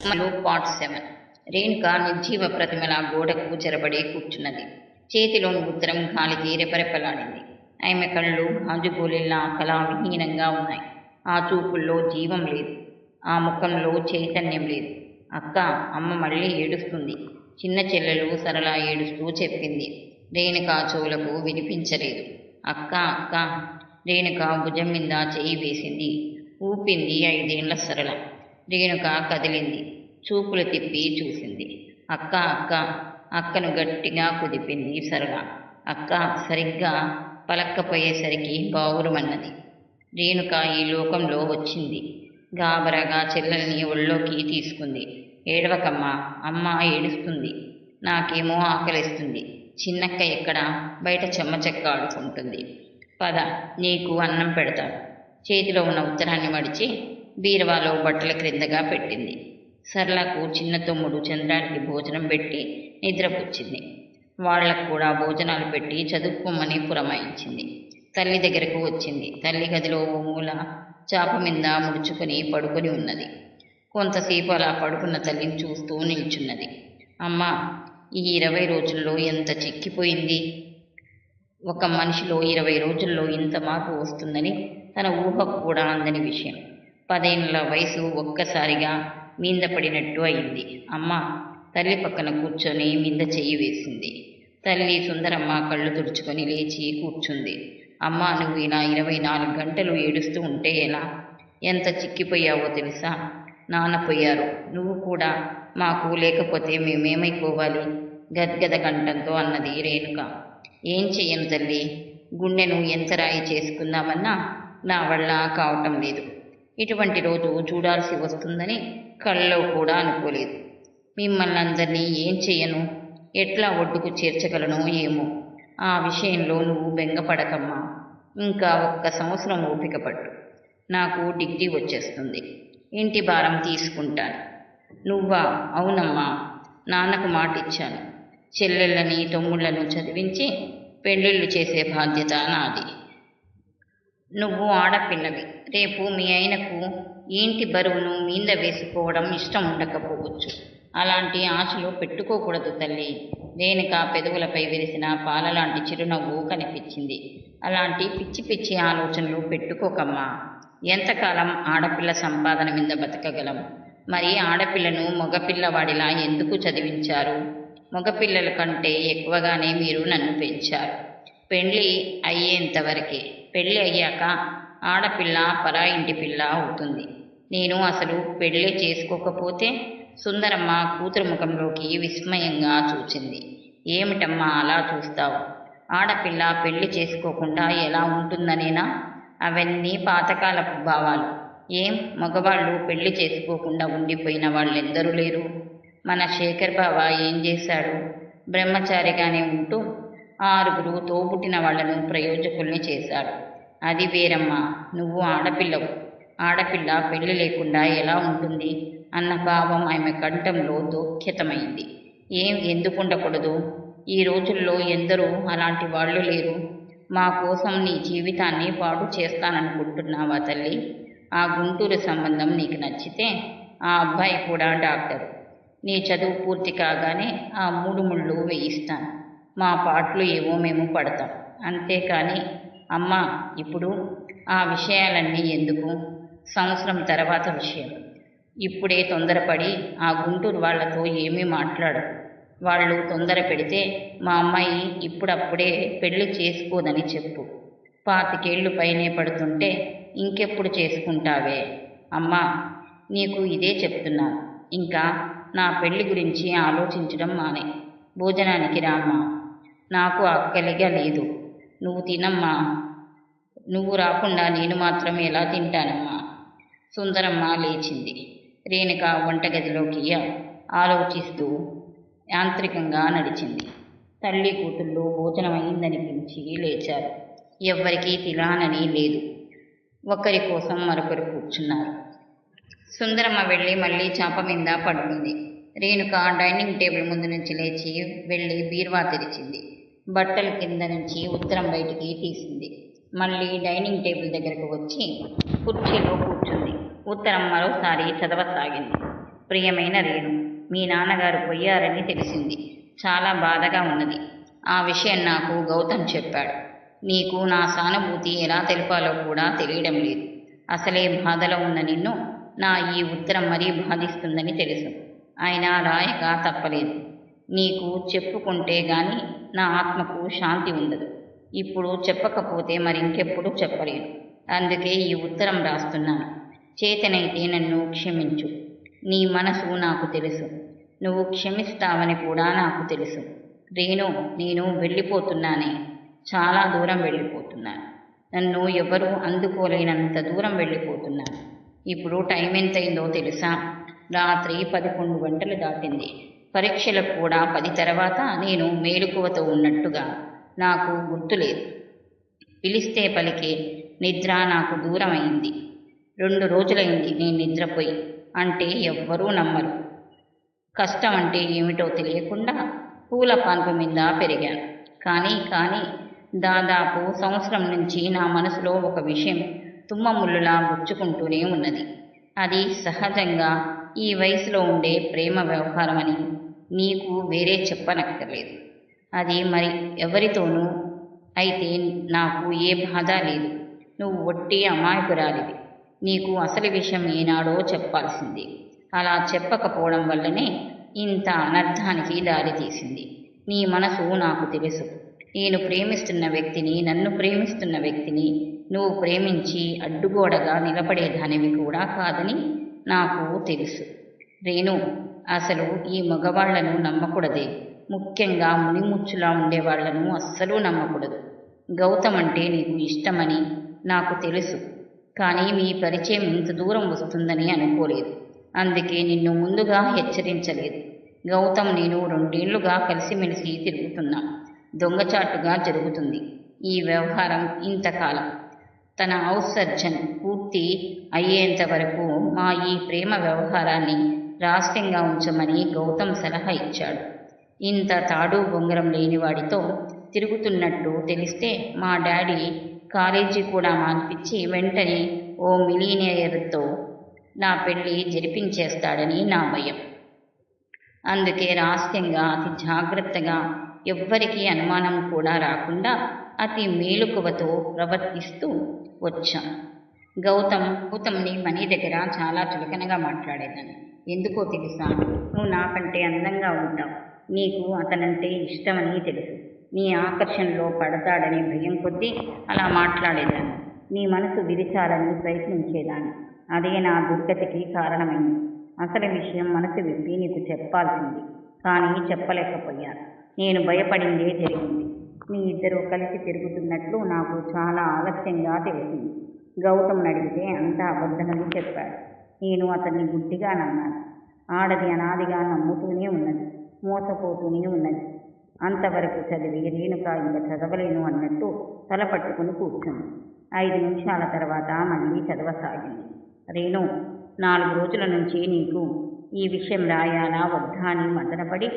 మలో part seven. Renuka నిర్జీవ ప్రతిమల గోడకు చెరబడి కూర్చున్నది. చేతిలోని ఉత్తరం గాలికి రెపరెపలాడింది ఆమె కళ్ళు గాజుగోలిల్లా కళావిహీనంగా ఉన్నాయి. ఆ చూపుల్లో జీవం లేదు. ఆ ముఖంలో చైతన్యం లేదు. అక్క అమ్మ మళ్ళీ ఏడుస్తుంది. చిన్న చెల్లెలు సరళ ఏడుస్తూ చెప్పింది. రేణుక చెవులకు వినిపించలేదు. అక్క అక్క. రేణుక భుజం మీద చెయ్యి వేసింది. ఊపింది ఐదేళ్ళ సరళ. రేణుక కదిలింది చూపులు తిప్పి చూసింది. అక్క అక్క అక్కను గట్టిగా కుదిపింది సరగా అక్క సరిగ్గా పలక్కపోయేసరికి బావురమన్నది. రేణుక ఈ లోకంలో వచ్చింది. గాబరగా చెల్లెల్ని ఒళ్ళోకి తీసుకుంది. ఏడవకమ్మ అమ్మ ఏడుస్తుంది. నాకేమో ఆకలిస్తుంది. చిన్నక్క ఎక్కడ? బయట చెమ్మచెక్క ఆడుకుంటుంది. పద నీకు అన్నం పెడతాడు చేతిలో ఉన్న ఉత్తరాన్ని మడిచి బీరువాలో బట్టల క్రిందగా పెట్టింది. సరళకు చిన్న తమ్ముడు చంద్రానికి భోజనం పెట్టి నిద్రపుచ్చింది. వాళ్ళకు కూడా భోజనాలు పెట్టి చదువుకోమని పురమాయించింది. తల్లి దగ్గరకు వచ్చింది. తల్లి గదిలో ఓ మూల చాప మీద ముడుచుకొని పడుకొని ఉన్నది. కొంతసేపు అలా పడుకున్న తల్లిని చూస్తూ నిల్చున్నది. అమ్మ ఈ ఇరవై రోజుల్లో ఎంత చిక్కిపోయింది? ఒక మనిషిలో ఇరవై రోజుల్లో ఇంత మార్పు వస్తుందని తన ఊహకు కూడా అందని విషయం. పదేళ్ళ వయసు ఒక్కసారిగా మీంద పడినట్టు అయింది. అమ్మ తల్లి పక్కన కూర్చొని మింద చెయ్యి వేసింది. తల్లి సుందరమ్మ కళ్ళు తుడుచుకొని లేచి కూర్చుంది. అమ్మ నువ్వు ఇలా ఇరవై నాలుగు గంటలు ఏడుస్తూ ఉంటే ఎలా? ఎంత చిక్కిపోయావో తెలుసా? నాన్నపోయారు నువ్వు కూడా మాకు లేకపోతే మేమేమైపోవాలి? గద్గద కంఠంతో అన్నది రేణుక. ఏం చెయ్యను తల్లి? గుండెను ఎంత రాయి చేసుకుందామన్నా నా వల్ల కావటం లేదు. ఇటువంటి రోజు చూడాల్సి వస్తుందని కళ్ళలో కూడా అనుకోలేదు. మిమ్మల్ని అందరినీ ఏం చేయను? ఎట్లా ఒడ్డుకు చేర్చగలను ఏమో? ఆ విషయంలో నువ్వు బెంగపడకమ్మా. ఇంకా ఒక్క సంవత్సరం ఓపిక పట్టు. నాకు డిగ్రీ వచ్చేస్తుంది. ఇంటి భారం తీసుకుంటాను. నువ్వా? అవునమ్మా. నాన్నకు మాట ఇచ్చాను చెల్లెళ్ళని తమ్ముళ్ళను చదివించి పెళ్ళిళ్ళు చేసే బాధ్యత నాది. నువ్వు ఆడపిల్లవి. రేపు మీ ఆయనకు ఇంటి బరువును మీద వేసుకోవడం ఇష్టం ఉండకపోవచ్చు. అలాంటి ఆశలు పెట్టుకోకూడదు తల్లి. రేణుక పెదవులపై విరిసిన పాలలాంటి చిరునవ్వు కనిపించింది. అలాంటి పిచ్చి పిచ్చి ఆలోచనలు పెట్టుకోకమ్మా. ఎంతకాలం ఆడపిల్ల సంపాదన మీద బతకగలం? మరి ఆడపిల్లను మగపిల్లవాడిలా ఎందుకు చదివించారు? మగపిల్లల కంటే ఎక్కువగానే మీరు నన్ను పెంచారు. పెళ్ళి అయ్యేంతవరకే. పెళ్ళి అయ్యాక ఆడపిల్ల పరా ఇంటి పిల్ల అవుతుంది. నేను అసలు పెళ్ళి చేసుకోకపోతే సుందరమ్మ కూతురు ముఖంలోకి విస్మయంగా చూచింది. ఏమిటమ్మా అలా చూస్తావు? ఆడపిల్ల పెళ్ళి చేసుకోకుండా ఎలా ఉంటుందనేనా? అవన్నీ పాతకాలపు భావాలు. ఏం? మగవాళ్ళు పెళ్ళి చేసుకోకుండా ఉండిపోయిన వాళ్ళెందరూ లేరు? మన శేఖర్ బావ ఏం చేశాడు? బ్రహ్మచారిగానే ఉంటూ ఆరుగురు తోబుట్టిన వాళ్ళను ప్రయోజకుల్ని చేశాడు. అది వేరమ్మా నువ్వు ఆడపిల్లవు. ఆడపిల్ల పెళ్ళి లేకుండా ఎలా ఉంటుంది? అన్న భావం ఆమె కంఠంలో దోఖ్యతమైంది ఏం ఎందుకు ఉండకూడదు ఈ రోజుల్లో ఎందరూ అలాంటి వాళ్ళు లేరు. మా కోసం నీ జీవితాన్ని పాడు చేస్తాననుకుంటున్నావా తల్లి? ఆ గుంటూరు సంబంధం నీకు నచ్చితే ఆ అబ్బాయి కూడా డాక్టరు. నీ చదువు పూర్తి కాగానే ఆ మూడు ముళ్ళు వేయిస్తాను. మా పాటలు ఏవో మేము పడతాం. అంతేకాని అమ్మ ఇప్పుడు ఆ విషయాలన్నీ ఎందుకు? సంవత్సరం తర్వాత విషయం. ఇప్పుడే తొందరపడి ఆ గుంటూరు వాళ్ళతో ఏమీ మాట్లాడరు. వాళ్ళు తొందర పెడితే మా అమ్మాయి ఇప్పుడప్పుడే పెళ్ళి చేసుకోదని చెప్పు. పాతికేళ్ళు పైనే పడుతుంటే ఇంకెప్పుడు చేసుకుంటావే? అమ్మా నీకు ఇదే చెప్తున్నాను ఇంకా నా పెళ్ళి గురించి ఆలోచించడం మానే. భోజనానికి రామ్మా. నాకు ఆకలిగా లేదు. నువ్వు తినమ్మా. నువ్వు రాకుండా నేను మాత్రం ఎలా తింటానమ్మా? సుందరమ్మ లేచింది. రేణుక వంటగదిలోకి ఆలోచిస్తూ యాంత్రికంగా నడిచింది. తల్లి కూతుళ్ళు భోజనం అయిందనిపించి లేచారు. ఎవ్వరికీ తిలానని లేదు. ఒకరి కోసం మరొకరు కూర్చున్నారు. సుందరమ్మ వెళ్ళి మళ్ళీ చాప మీద పడుకుంది. రేణుక డైనింగ్ టేబుల్ ముందు నుంచి లేచి వెళ్ళి బీర్వా తెరిచింది. బట్టల కింద నుంచి ఉత్తరం బయటికి తీసింది. మళ్ళీ డైనింగ్ టేబుల్ దగ్గరకు వచ్చి కుర్చీలో కూర్చుంది. ఉత్తరం మరోసారి చదవసాగింది. ప్రియమైన రేణు మీ నాన్నగారు పోయారని తెలిసింది. చాలా బాధగా ఉన్నది. ఆ విషయం నాకు గౌతమ్ చెప్పాడు. నీకు నా సానుభూతి ఎలా తెలపాలో కూడా తెలియడం లేదు. అసలే బాధలో ఉన్న నిన్ను నా ఈ ఉత్తరం మరీ బాధిస్తుందని తెలుసు. ఆయన రాయక తప్పలేదు. నీకు చెప్పుకుంటే గాని నా ఆత్మకు శాంతి ఉండదు. ఇప్పుడు చెప్పకపోతే మరింకెప్పుడు చెప్పలేను. అందుకే ఈ ఉత్తరం రాస్తున్నాను. చేతనైతే నన్ను క్షమించు. నీ మనసు నాకు తెలుసు. నువ్వు క్షమిస్తావని కూడా నాకు తెలుసు. రేణు నేను వెళ్ళిపోతున్నానే. చాలా దూరం వెళ్ళిపోతున్నాను. నన్ను ఎవరూ అందుకోలేనంత దూరం వెళ్ళిపోతున్నాను. ఇప్పుడు టైం ఎంతైందో తెలుసా? రాత్రి పదకొండు గంటలు దాటింది. పరీక్షలకు కూడా పది తర్వాత నేను మేలుకువతో ఉన్నట్టుగా నాకు గుర్తులేదు. పిలిస్తే పలికే నిద్ర నాకు దూరమైంది. రెండు రోజులైంది నేను నిద్రపోయి అంటే ఎవ్వరూ నమ్మరు. కష్టం అంటే ఏమిటో తెలియకుండా పూల పాన్పు మీద పెరిగాను కానీ కానీ దాదాపు సంవత్సరం నుంచి నా మనసులో ఒక విషయం తుమ్మముళ్ళులా గుచ్చుకుంటూనే ఉన్నది. అది సహజంగా ఈ వయసులో ఉండే ప్రేమ వ్యవహారం అని నీకు వేరే చెప్పనక్కర్లేదు. అది మరి ఎవరితోనూ? అయితే నాకు ఏ బాధ లేదు. నువ్వు ఒట్టి అమాయకురాలివి. నీకు అసలు విషయం ఏనాడో చెప్పాల్సింది. అలా చెప్పకపోవడం వల్లనే ఇంత అనర్థానికి దారితీసింది నీ మనసు నాకు తెలుసు. నేను ప్రేమిస్తున్న వ్యక్తిని నన్ను ప్రేమిస్తున్న వ్యక్తిని నువ్వు ప్రేమించి అడ్డుగోడగా నిలబడేదానివి కూడా కాదని నాకు తెలుసు. రేణు అసలు ఈ మగవాళ్ళను నమ్మకూడదే. ముఖ్యంగా మునిముచ్చులా ఉండేవాళ్ళను అస్సలు నమ్మకూడదు. గౌతమ్ అంటే నీకు ఇష్టమని నాకు తెలుసు. కానీ మీ పరిచయం ఇంత దూరం వస్తుందని అనుకోలేదు. అందుకే నిన్ను ముందుగా హెచ్చరించలేదు. గౌతమ్ నేను రెండేళ్ళుగా కలిసిమెలిసి తిరుగుతున్నా. దొంగచాటుగా జరుగుతుంది ఈ వ్యవహారం ఇంతకాలం. తన ఔత్సర్జన్ పూర్తి అయ్యేంత వరకు మా ఈ ప్రేమ వ్యవహారాన్ని రహస్యంగా ఉంచమని గౌతమ్ సలహా ఇచ్చాడు. ఇంత తాడు బొంగరం లేనివాడితో తిరుగుతున్నట్టు తెలిస్తే మా డాడీ కాలేజీ కూడా మాన్పించి వెంటనే ఓ మిలీనియర్తో నా పెళ్ళి జరిపించేస్తాడని నా భయం. అందుకే రహస్యంగా అతి జాగ్రత్తగా ఎవ్వరికీ అనుమానం కూడా రాకుండా అతి మేలుకువతో ప్రవర్తిస్తూ వచ్చాం గౌతమ్ గౌతమ్ని మనీ దగ్గర చాలా చులకనగా మాట్లాడేదాన్ని. ఎందుకో తెలుసా? నువ్వు నాకంటే అందంగా ఉంటావు. నీకు అతనంటే ఇష్టమని తెలుసు. నీ ఆకర్షణలో పడతాడనే భయం కొద్దీ అలా మాట్లాడేదాన్ని. నీ మనసు విరిచాలని ప్రయత్నించేదాన్ని. అదే నా దుర్గతికి కారణమైంది. అసలు విషయం మనసు విప్పి నీకు చెప్పాల్సింది. కానీ చెప్పలేకపోయాను. నేను భయపడిందే జరిగింది. మీ ఇద్దరు కలిసి తిరుగుతున్నట్లు నాకు చాలా ఆలస్యంగా తెలిసింది. గౌతమ్ని అడిగితే అంతా అబద్ధమని చెప్పాడు. నేను అతన్ని గుడ్డిగా నమ్మాను. ఆడది అనాదిగా నమ్ముతూనే ఉన్నది మోసపోతూనే ఉన్నది. అంతవరకు చదివి రేణుక ఇంకా చదవలేను అన్నట్టు తల పట్టుకుని కూర్చుంది. ఐదు నిమిషాల తర్వాత మళ్ళీ చదవసాగింది. రేణు నాలుగు రోజుల నుంచి నీకు ఈ విషయం రాయాలా వద్దా అని మదనపడి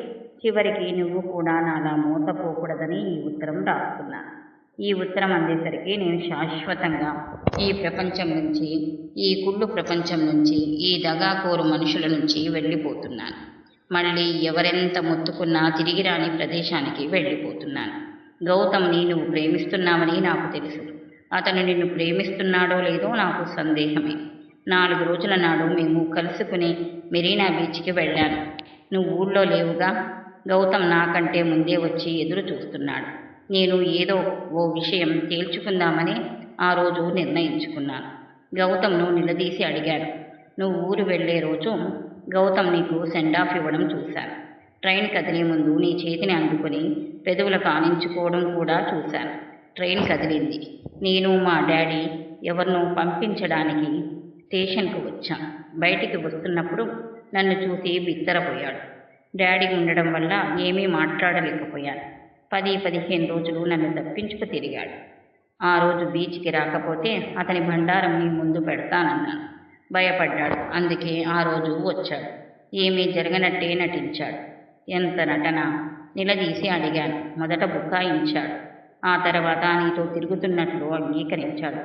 చివరికి నువ్వు కూడా నాలా మోసపోకూడదని ఈ ఉత్తరం రాస్తున్నాను ఈ ఉత్తరం అందేసరికి నేను శాశ్వతంగా ఈ ప్రపంచం నుంచి ఈ కుళ్ళు ప్రపంచం నుంచి ఈ దగాకోరు మనుషుల నుంచి వెళ్ళిపోతున్నాను. మళ్ళీ ఎవరెంత మొత్తుకున్నా తిరిగి రాని ప్రదేశానికి వెళ్ళిపోతున్నాను. గౌతమ్ని నువ్వు ప్రేమిస్తున్నావని నాకు తెలుసు. అతను నిన్ను ప్రేమిస్తున్నాడో లేదో నాకు సందేహమే. నాలుగు రోజుల నాడు మేము కలుసుకుని మెరీనా బీచ్కి వెళ్ళాను. నువ్వు ఊళ్ళో లేవుగా? గౌతమ్ నాకంటే ముందే వచ్చి ఎదురు చూస్తున్నాడు. నేను ఏదో ఓ విషయం తేల్చుకుందామని ఆ రోజు నిర్ణయించుకున్నాను. గౌతమ్ను నిలదీసి అడిగాడు. నువ్వు ఊరు వెళ్ళే రోజు గౌతమ్ నీకు సెండ్ ఆఫ్ ఇవ్వడం చూశాను. ట్రైన్ కదిలే ముందు నీ చేతిని అందుకుని పెదవులకు ఆనించుకోవడం కూడా చూశాను. ట్రైన్ కదిలింది. నేను మా డాడీ ఎవరినో పంపించడానికి స్టేషన్కు వచ్చాం. బయటికి వస్తున్నప్పుడు నన్ను చూసి బిత్తరపోయాడు. డాడీ ఉండడం వల్ల ఏమీ మాట్లాడలేకపోయాను. పది పదిహేను రోజులు నన్ను తప్పించుకు తిరిగాడు. ఆ రోజు బీచ్కి రాకపోతే అతని భండారం నీ ముందు పెడతానన్నాను భయపడ్డాడు. అందుకే ఆ రోజు వచ్చాడు. ఏమీ జరగనట్టే నటించాడు. ఎంత నటన? నిలదీసి అడిగాను. మొదట బుకాయించాడు. ఆ తర్వాత నీతో తిరుగుతున్నట్లు అంగీకరించాడు.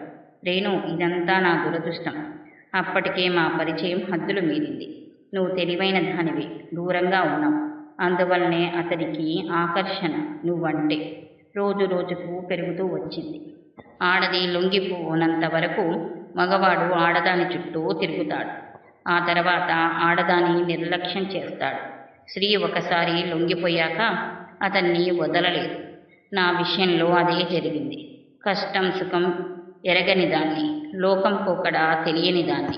రేణు ఇదంతా నా దురదృష్టం. అప్పటికే మా పరిచయం హద్దులు మీరింది నువ్వు తెలివైన దానివి. దూరంగా ఉన్నావు. అందువల్లనే అతడికి ఆకర్షణ నువ్వంటే. రోజు రోజుకు పెరుగుతూ వచ్చింది. ఆడది లొంగిపోనంత వరకు మగవాడు ఆడదాని చుట్టూ తిరుగుతాడు. ఆ తర్వాత ఆడదాని నిర్లక్ష్యం చేస్తాడు. స్త్రీ ఒకసారి లొంగిపోయాక అతన్ని వదలలేదు. నా విషయంలో అదే జరిగింది. కష్టం సుఖం ఎరగని దాన్ని లోకం పోకడా తెలియని దాన్ని.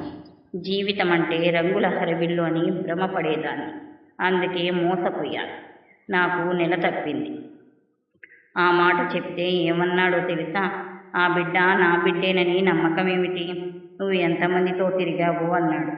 జీవితం అంటే రంగుల హరవిల్లు అని భ్రమపడేదాన్ని. అందుకే మోసపోయాను నాకు నెల తప్పింది. ఆ మాట చెప్తే ఏమన్నాడో తెలుసా? ఆ బిడ్డ నా బిడ్డేనని నమ్మకం ఏమిటి నువ్వు ఎంతమందితో తిరిగావు అన్నాడు.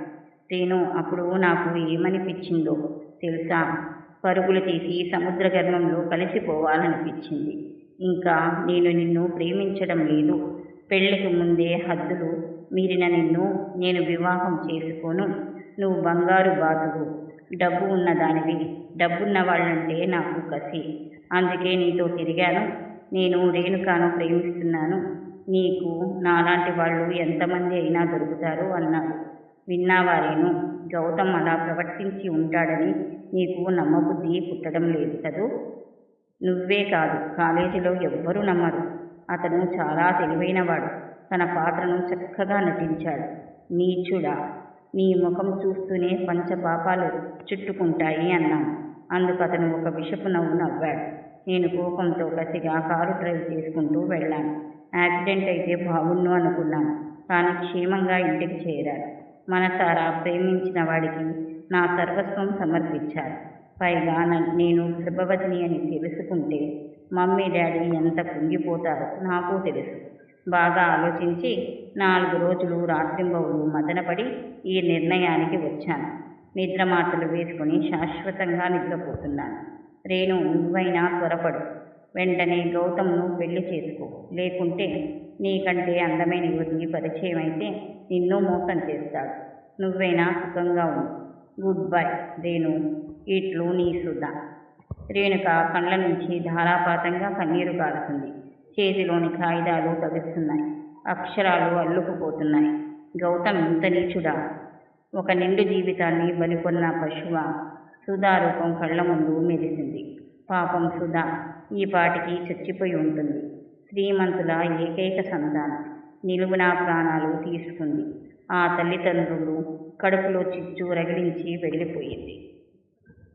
నేను అప్పుడు నాకు ఏమనిపించిందో తెలుసా? పరుగులు తీసి సముద్ర గర్భంలో కలిసిపోవాలనిపించింది. ఇంకా నేను నిన్ను ప్రేమించడం లేదు. పెళ్ళికి ముందే హద్దులు మీరిన నిన్ను నేను వివాహం చేసుకోను. నువ్వు బంగారు బాతువు. డబ్బు ఉన్నదానివి. డబ్బున్న వాళ్ళంటే నాకు కసి. అందుకే నీతో తిరిగాను. నేను రేణుకాను ప్రేమిస్తున్నాను. నీకు నాలాంటి వాళ్ళు ఎంతమంది అయినా దొరుకుతారు అన్నాడు. విన్నావారేను గౌతమ్ అలా ప్రవర్తించి ఉంటాడని నీకు నమ్మబుద్ధి పుట్టడం లేదు కదూ? నువ్వే కాదు. కాలేజీలో ఎవ్వరూ నమ్మరు. అతను చాలా తెలివైనవాడు. తన పాత్రను చక్కగా నటించాడు. నీచుడా? నీ ముఖం చూస్తూనే పంచపాపాలు చుట్టుకుంటాయి అన్నాను అందుకు అతను ఒక విషపు నవ్వు నవ్వాడు. నేను కోపంతో కసిగా కారు డ్రైవ్ చేసుకుంటూ వెళ్ళాను. యాక్సిడెంట్ అయితే బాగుండు అనుకున్నాను. కానీ క్షేమంగా ఇంటికి చేరాడు. మనసారా ప్రేమించిన వాడికి నా సర్వస్వం సమర్పించారు. పైగా నేను గర్భవతిని అని తెలుసుకుంటే మమ్మీ డాడీ ఎంత కుంగిపోతారో నాకు తెలుసు. బాగా ఆలోచించి నాలుగు రోజులు రాత్రింబవులు మదనపడి ఈ నిర్ణయానికి వచ్చాను. నిద్ర మాటలు వేసుకుని శాశ్వతంగా నిద్రపోతున్నాను. రేణు నువ్వైనా త్వరపడు. వెంటనే గౌతమ్ను పెళ్ళి చేసుకో. లేకుంటే నీకంటే అందమైన యువతి పరిచయం అయితే నిన్ను మోసం చేస్తాడు. నువ్వైనా సుఖంగా ఉండు. Good bye Renu. ఇట్లు నీ సుధ. రేణుక కళ్ళ నుంచి ధారాపాతంగా కన్నీరు కారుతుంది చేతిలోని కాగితాలు తగుస్తున్నాయి అక్షరాలు అల్లుకుపోతున్నాయి. గౌతమ్ ఇంత నీచుడా? ఒక నిండు జీవితాన్ని బలికొన్న పశువ సుధా రూపం కళ్ళ ముందు మెరిసింది పాపం సుధా ఈ పాటికి చచ్చిపోయి ఉంటుంది. శ్రీమంతుల ఏకైక సంతానం. నిలువునా ప్రాణాలు తీసుకుంది. ఆ తల్లిదండ్రులు కడుపులో చిచ్చు రగిలించి వెళ్ళిపోయింది.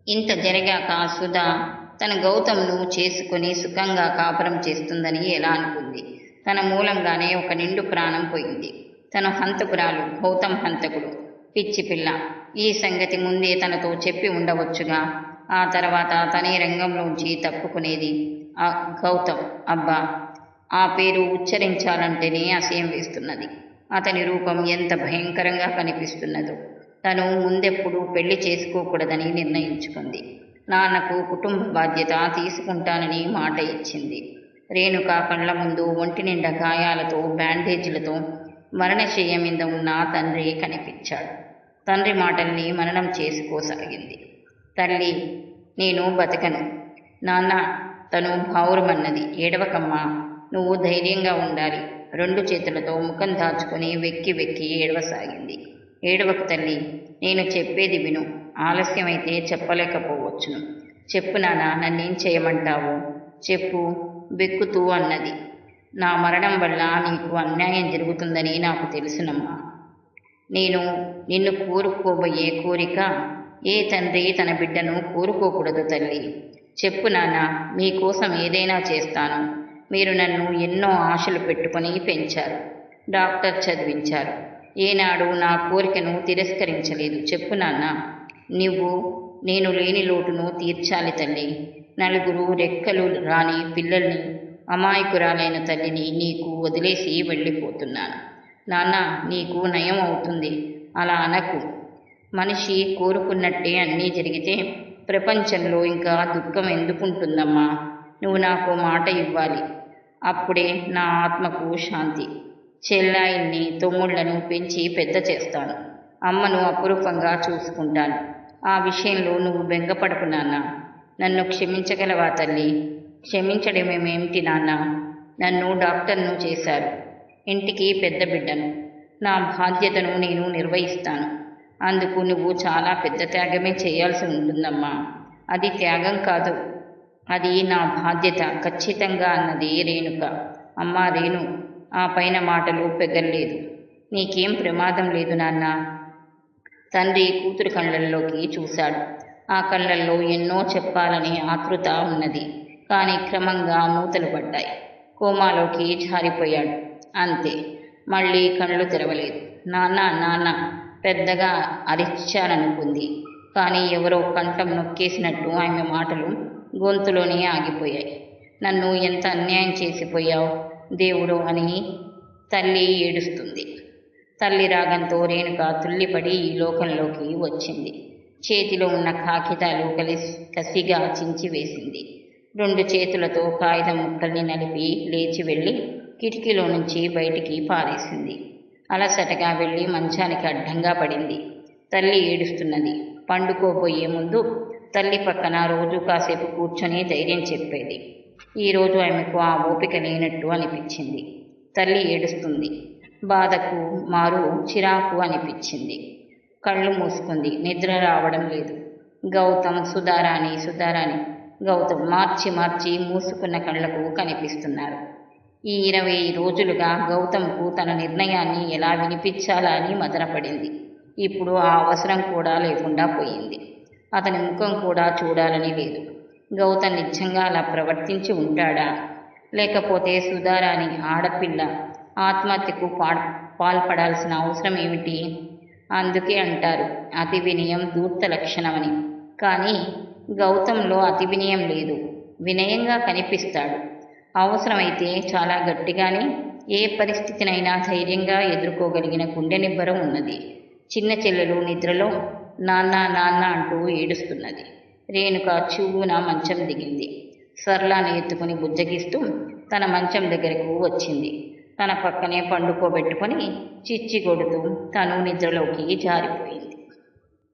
ఇంత జరిగాక సుధా తన గౌతమ్ను చేసుకుని సుఖంగా కాపురం చేస్తుందని ఎలా అనుకుంది? తన మూలంగానే ఒక నిండు ప్రాణం పోయింది. తన హంతకురాలు గౌతమ్ హంతకుడు పిచ్చి పిల్ల. ఈ సంగతి ముందే తనతో చెప్పి ఉండవచ్చుగా. ఆ తర్వాత తనే రంగంలోంచి తప్పుకునేది ఆ గౌతమ్ అబ్బా! ఆ పేరు ఉచ్చరించాలంటేనే అసహ్యం వేస్తున్నది. అతని రూపం ఎంత భయంకరంగా కనిపిస్తున్నదో. తను ముందెప్పుడు పెళ్ళి చేసుకోకూడదని నిర్ణయించుకుంది. నాన్నకు కుటుంబ బాధ్యత తీసుకుంటానని మాట ఇచ్చింది. రేణుక కళ్ళ ముందు ఒంటి నిండా గాయాలతో బ్యాండేజీలతో మరణశయ్య మీద ఉన్న తండ్రి కనిపించాడు. తండ్రి మాటల్ని మననం చేసుకోసాగింది. తల్లి నేను బతకను. నాన్న తను భావురమన్నది ఏడవకమ్మా. నువ్వు ధైర్యంగా ఉండాలి. రెండు చేతులతో ముఖం దాచుకొని వెక్కి వెక్కి ఏడవసాగింది. ఏడవకు తల్లి నేను చెప్పేది విను. ఆలస్యమైతే చెప్పలేకపోవచ్చును చెప్పు నాన్న నన్నేం చేయమంటావు? చెప్పు బెక్కుతూ అన్నది. నా మరణం వల్ల నీకు అన్యాయం జరుగుతుందని నాకు తెలుసునమ్మా. నేను నిన్ను కోరుకోబోయే కోరిక ఏ తండ్రి తన బిడ్డను కోరుకోకూడదు తల్లి. చెప్పు నాన్న మీకోసం ఏదైనా చేస్తాను. మీరు నన్ను ఎన్నో ఆశలు పెట్టుకొని పెంచారు. డాక్టర్ చదివించారు. ఏనాడు నా కోరికను తిరస్కరించలేదు. చెప్పు నాన్న. నువ్వు నేను లేని లోటును తీర్చాలి తల్లి. నలుగురు రెక్కలు రాని పిల్లల్ని అమాయకురాలైన తల్లిని నీకు వదిలేసి వెళ్ళిపోతున్నాను. నాన్న నీకు నయం అవుతుంది. అలా అనకు. మనిషి కోరుకున్నట్టే అన్నీ జరిగితే ప్రపంచంలో ఇంకా దుఃఖం ఎందుకుంటుందమ్మా? నువ్వు నాకు మాట ఇవ్వాలి. అప్పుడే నా ఆత్మకు శాంతి. చెల్లాయిల్ని తమ్ముళ్ళను పెంచి పెద్ద చేస్తాను. అమ్మను అపురూపంగా చూసుకుంటాను. ఆ విషయంలో నువ్వు బెంగపడకు నాన్న. నన్ను క్షమించగలవా తల్లి? క్షమించడమేమేమిటి నాన్న? నన్ను డాక్టర్ను చేశారు. ఇంటికి పెద్ద బిడ్డను. నా బాధ్యతను నేను నిర్వహిస్తాను. అందుకు నువ్వు చాలా పెద్ద త్యాగమే చేయాల్సి ఉంటుందమ్మా. అది త్యాగం కాదు. అది నా బాధ్యత ఖచ్చితంగా అన్నది రేణుక. అమ్మా రేణు ఆ పైన మాటలు పెగల్లేదు నీకేం ప్రమాదం లేదు నాన్న. తండ్రి కూతురు కళ్ళల్లోకి చూశాడు. ఆ కళ్ళల్లో ఎన్నో చెప్పాలని ఆతృత ఉన్నది. కానీ క్రమంగా మూతలు పడ్డాయి. కోమాలోకి జారిపోయాడు. అంతే. మళ్ళీ కళ్ళు తెరవలేదు. నాన్న నాన్న పెద్దగా అరిచాననుకుంది. కానీ ఎవరో కంఠం నొక్కేసినట్టు ఆమె మాటలు గొంతులోనే ఆగిపోయాయి. నన్ను ఎంత అన్యాయం చేసిపోయావు? దేవుడు అని తల్లి ఏడుస్తుంది. తల్లి రాగంతో రేణుక తుల్లిపడి ఈ లోకంలోకి వచ్చింది. చేతిలో ఉన్న కాగితాలు కలిసి కసిగా చించి వేసింది. రెండు చేతులతో కాగితం ముక్కల్ని నలిపి లేచి వెళ్ళి కిటికీలో నుంచి బయటికి పారేసింది. అలసటగా వెళ్ళి మంచానికి అడ్డంగా పడింది. తల్లి ఏడుస్తున్నది. పండుకోబోయే ముందు తల్లి పక్కన రోజు కాసేపు కూర్చొని ధైర్యం చెప్పేది. ఈరోజు ఆమెకు ఆ ఓపిక లేనట్టు అనిపించింది. తల్లి ఏడుస్తుంది. బాధకు మారు చిరాకు అనిపించింది. కళ్ళు మూసుకుంది. నిద్ర రావడం లేదు. గౌతమ్ సుధారాణి సుధారాణి గౌతమ్ మార్చి మార్చి మూసుకున్న కళ్ళకు కనిపిస్తున్నారు. ఈ ఇరవై రోజులుగా గౌతమ్కు తన నిర్ణయాన్ని ఎలా వినిపించాలా అని మదనపడింది. ఇప్పుడు ఆ అవసరం కూడా లేకుండా పోయింది. అతని ముఖం కూడా చూడాలని లేదు. గౌతమ్ నిజంగా అలా ప్రవర్తించి ఉంటాడా? లేకపోతే సుధారాణి ఆడపిల్ల ఆత్మహత్యకు పా పాల్పడాల్సిన అవసరం ఏమిటి అందుకే అంటారు అతి వినయం దూర్త లక్షణమని. కానీ గౌతంలో అతి వినయం లేదు. వినయంగా కనిపిస్తాడు. అవసరమైతే చాలా గట్టిగానే ఏ పరిస్థితినైనా ధైర్యంగా ఎదుర్కోగలిగిన గుండె నిబ్బరం ఉన్నది. చిన్న చెల్లెలు నిద్రలో నాన్న నాన్న అంటూ ఏడుస్తున్నది. రేణుక చూవున మంచం దిగింది. సర్లాని ఎత్తుకుని బుజ్జగిస్తూ తన మంచం దగ్గరకు వచ్చింది. తన పక్కనే పండుకోబెట్టుకొని చిచ్చి కొడుతూ తను నిద్రలోకి జారిపోయింది.